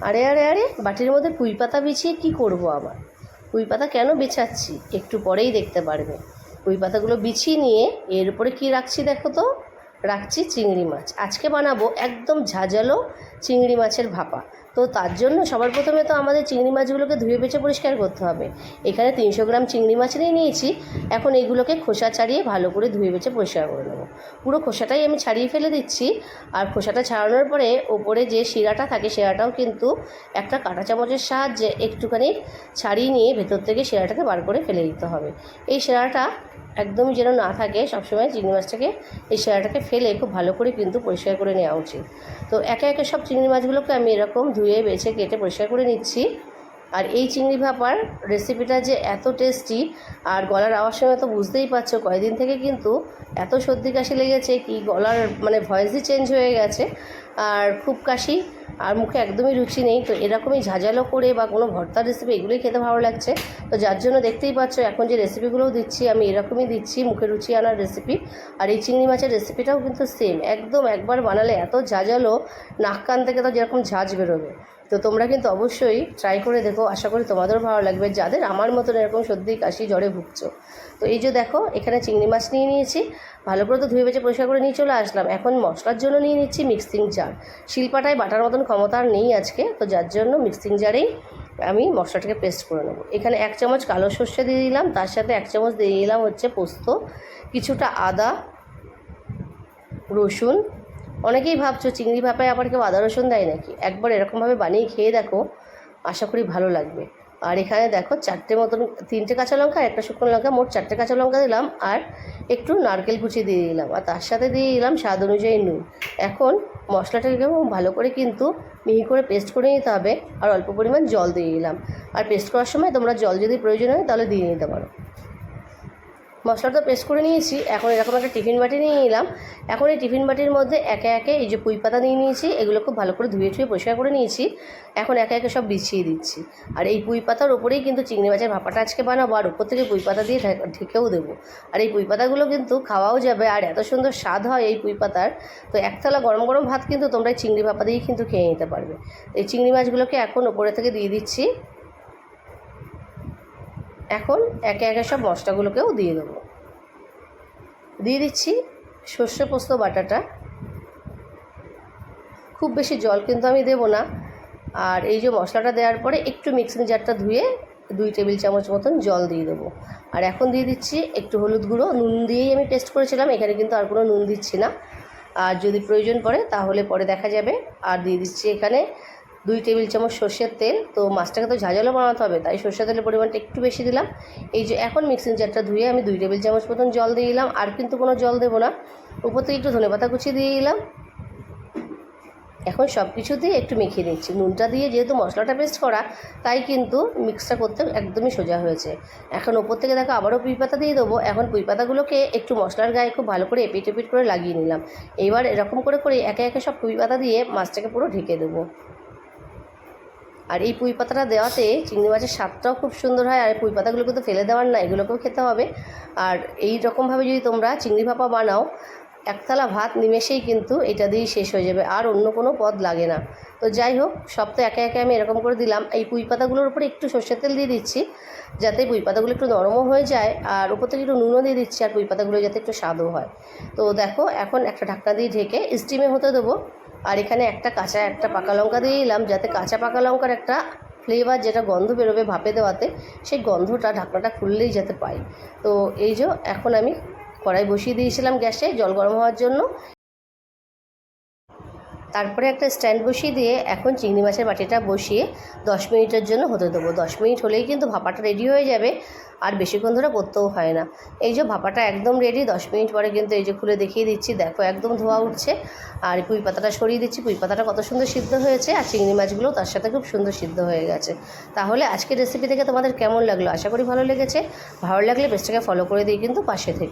আরে আরে আরে, বাটির মধ্যে পুঁই পাতা বিছিয়ে কী করব আবার? পুঁই পাতা কেন বেছাচ্ছি? একটু পরেই দেখতে পারবে। পুঁই পাতাগুলো বিছিয়ে নিয়ে এর উপরে কী রাখছি দেখো তো? রাখছি চিংড়ি মাছ। আজকে বানাবো একদম ঝাঁঝালো চিংড়ি মাছের ভাপা। তো তার জন্য সবার প্রথমে তো আমাদের চিংড়ি মাছগুলোকে ধুয়ে বেছে পরিষ্কার করতে হবে। এখানে তিনশো গ্রাম চিংড়ি মাছ নিয়ে নিয়েছি। এখন এইগুলোকে খোসা ছাড়িয়ে ভালো করে ধুয়ে বেছে পরিষ্কার করে নেব। পুরো খোসাটাই আমি ছাড়িয়ে ফেলে দিচ্ছি। আর খোসাটা ছাড়ানোর পরে ওপরে যে শিরাটা থাকে শিরাটাও কিন্তু একটা কাঁটা চামচের সাহায্যে একটুখানি ছাড়িয়ে নিয়ে ভেতর থেকে শিরাটাকে বার করে ফেলে দিতে হবে। এই শিরাটা একদমই যেন না থাকে, সবসময় চিংড়ি মাছটাকে, এই শিরাটাকে ফেলে খুব ভালো করে কিন্তু পরিষ্কার করে নেওয়া উচিত। তো একে একে সব চিংড়ি মাছগুলোকে আমি এরকম ধুয়ে, বেছে, কেটে পরিষ্কার করে নিচ্ছি। আর এই চিংড়ি ভাপার রেসিপিটা যে এত টেস্টি আর গলার আওয়াজ সময় তো বুঝতেই পারছ, কয়েকদিন থেকে কিন্তু এত সর্দি কাশি লেগেছে কি গলার মানে ভয়েসই চেঞ্জ হয়ে গেছে। আর খুব কাশি আর মুখে একদমই রুচি নেই। তো এরকমই ঝাঁঝালো করে বা কোনো ভর্তার রেসিপি এগুলোই খেতে ভালো লাগছে। তো যার জন্য দেখতেই পাচ্ছ, এখন যে রেসিপিগুলোও দিচ্ছি, আমি এরকমই দিচ্ছি মুখে রুচি আনার রেসিপি আর এই চিংড়ি মাছের রেসিপিটাও কিন্তু সেম একদম একবার বানালে এত ঝাঁঝালো, নাক কান থেকে তো যেরকম ঝাঁঝ বেরোবে। তো তোমরা কিন্তু অবশ্যই ট্রাই করে দেখো। আশা করি তোমাদেরও ভালো লাগবে। যাদের আমার মতন এরকম সর্দি, কাশি, জ্বরে ভুগছো। তো এই যে দেখো, এখানে চিংড়ি মাছ নিয়ে নিয়েছি। ভালো করে তো ধুয়ে বেঁচে পরিষ্কার করে নিয়ে চলে আসলাম। এখন মশলার জন্য নিয়ে নিচ্ছি মিক্সিং জার শিল্পাটায় বাটার মতন ক্ষমতা আর নেই আজকে। তো যার জন্য মিক্সিং জারেই আমি মশলাটাকে পেস্ট করে নেব। এখানে এক চামচ কালো সর্ষে দিয়ে দিলাম। তার সাথে এক চামচ দিয়ে দিলাম হচ্ছে পোস্ত, কিছুটা আদা, রসুন অনেকেই ভাবছ চিংড়ি ভাপায় আবার কেউ আদা রসুন দেয় নাকি? একবার এরকমভাবে বানিয়ে খেয়ে দেখো, আশা করি ভালো লাগবে। আর এখানে দেখো চারটে মতন, তিনটে কাঁচা লঙ্কা আর একটা শুকনো লঙ্কা, মোট চারটে কাঁচা লঙ্কা দিলাম, আর একটু নারকেল কুচি দিয়ে দিলাম। আর তার সাথে দিয়ে দিলাম স্বাদ অনুযায়ী নুন। এখন মশলাটাকে ভালো করে কিন্তু মিহি করে পেস্ট করে নিতে হবে, আর অল্প পরিমাণ জল দিয়ে দিলাম। আর পেস্ট করার সময় তোমরা জল যদি প্রয়োজন হয় তাহলে দিয়ে নিতে পারো। মশলাটা পেস্ট করে নিয়েছি। এখন এরকম একটা টিফিন বাটি নিয়ে নিলাম। এখন এই টিফিন বাটির মধ্যে একে একে এই যে পুঁই পাতা নিয়ে নিয়েছি, এগুলো খুব ভালো করে ধুয়ে ধুয়ে পরিষ্কার করে নিয়েছি। এখন একে একে সব বিছিয়ে দিচ্ছি। আর এই পুঁই পাতার ওপরেই কিন্তু চিংড়ি মাছের ভাপাটা আজকে বানাবো, আর ওপর থেকে পুঁই পাতা দিয়ে ঢাকা- ঢেকেও দেবো। আর এই পুঁই পাতাগুলো কিন্তু খাওয়াও যাবে, আর এত সুন্দর স্বাদ হয় এই পুঁই পাতার। তো একতলা গরম গরম ভাত কিন্তু তোমরা এই চিংড়ি ভাপা দিয়েই কিন্তু খেয়ে নিতে পারবে। এই চিংড়ি মাছগুলোকে এখন ওপরে থেকে দিয়ে দিচ্ছি। এখন একে একে সব মশলাগুলোকেও দিয়ে দেবো। দিয়ে দিচ্ছি সর্ষে পোস্ত বাটাটা। খুব বেশি জল কিন্তু আমি দেবো না। আর এই যে মশলাটা দেওয়ার পরে একটু মিক্সিং জারটা ধুয়ে দুই টেবিল চামচ মতন জল দিয়ে দেবো। আর এখন দিয়ে দিচ্ছি একটু হলুদ গুঁড়ো। নুন দিয়েই আমি পেস্ট করেছিলাম, এখানে কিন্তু আর কোনো নুন দিচ্ছি না। আর যদি প্রয়োজন পড়ে তাহলে পরে দেখা যাবে। আর দিয়ে দিচ্ছি এখানে দুই টেবিল চামচ সর্ষের তেল। তো মাছটাকে তো ঝাঁঝালো বানাতে হবে, তাই সর্ষের তেলের পরিমাণটা একটু বেশি দিলাম। এই যে এখন মিক্সিং জারটা ধুয়ে আমি দুই টেবিল চামচ মতন জল দিয়ে দিলাম, আর কিন্তু কোনো জল দেবো না। উপর থেকে একটু ধনেপাতা কুচি দিয়ে দিলাম। এখন সব কিছু দিয়ে একটু মেখে নিচ্ছি। নুনটা দিয়ে যেহেতু মশলাটা পেস্ট করা, তাই কিন্তু মিক্সটা করতে একদমই সোজা হয়েছে। এখন ওপর থেকে দেখো আবারও পুঁই পাতা দিয়ে দেবো। এখন পুঁই পাতাগুলোকে একটু মশলার গায়ে খুব ভালো করে এপিট এপিট করে লাগিয়ে নিলাম। এবার এরকম করে করে একে একে সব পুঁই পাতা দিয়ে মাছটাকে পুরো ঢেকে দেবো। আর এই পুঁই পাতাটা দেওয়াতে চিংড়ি মাছের স্বাদটাও খুব সুন্দর হয়, আর পুঁই পাতাগুলো কিন্তু ফেলে দেওয়ার না, এগুলোকেও খেতে হবে। আর এই রকমভাবে যদি তোমরা চিংড়ি ভাপা বানাও, একতলা ভাত নিমেষেই কিন্তু এটা দিয়েই শেষ হয়ে যাবে, আর অন্য কোনো পদ লাগে না। তো যাই হোক, সব তো একে একে আমি এরকম করে দিলাম। এই পুঁই পাতাগুলোর উপরে একটু সর্ষের তেল দিয়ে দিচ্ছি, যাতে পুঁই পাতাগুলো একটু নরমও হয়ে যায়, আর উপর থেকে একটু নুনও দিয়ে দিচ্ছি, আর পুঁই পাতাগুলো যাতে একটু স্বাদও হয়। তো দেখো, এখন একটা ঢাকনা দিয়ে ঢেকে স্টিমে হতে দেবো। আর এখানে একটা কাঁচা একটা পাকা লঙ্কা দিয়ে দিলাম যাতে কাঁচা পাকা লঙ্কার একটা ফ্লেভার যেটা গন্ধ বেরোবে ভাপে দেওয়াতে, সেই গন্ধটা ঢাকনাটা খুললেই যাতে পাই। তো এই যে, এখন আমি কড়াই বসিয়ে দিয়েছিলাম গ্যাসে, জল গরম হওয়ার জন্য। তারপরে একটা স্ট্যান্ড বসিয়ে দিয়ে এখন চিংড়ি মাছের বাটিটা বসিয়ে দশ মিনিটের জন্য হতে দেবো। দশ মিনিট হলেই কিন্তু ভাপাটা রেডি হয়ে যাবে, আর বেশিক্ষণ ধরে করতেও হয় না। এই যে ভাপাটা একদম রেডি দশ মিনিট পরে কিন্তু এই যে খুলে দেখিয়ে দিচ্ছি, দেখো একদম ধোয়া উঠছে। আর পুঁই পাতাটা সরিয়ে দিচ্ছি, পুঁই পাতাটা কত সুন্দর সিদ্ধ হয়েছে, আর চিংড়ি মাছগুলো তার সাথে খুব সুন্দর সিদ্ধ হয়ে গেছে। তাহলে আজকের রেসিপি থেকে তোমাদের কেমন লাগল? আশা করি ভালো লেগেছে। ভালো লাগলে পেজটাকে ফলো করে দিয়ে কিন্তু পাশে থেকে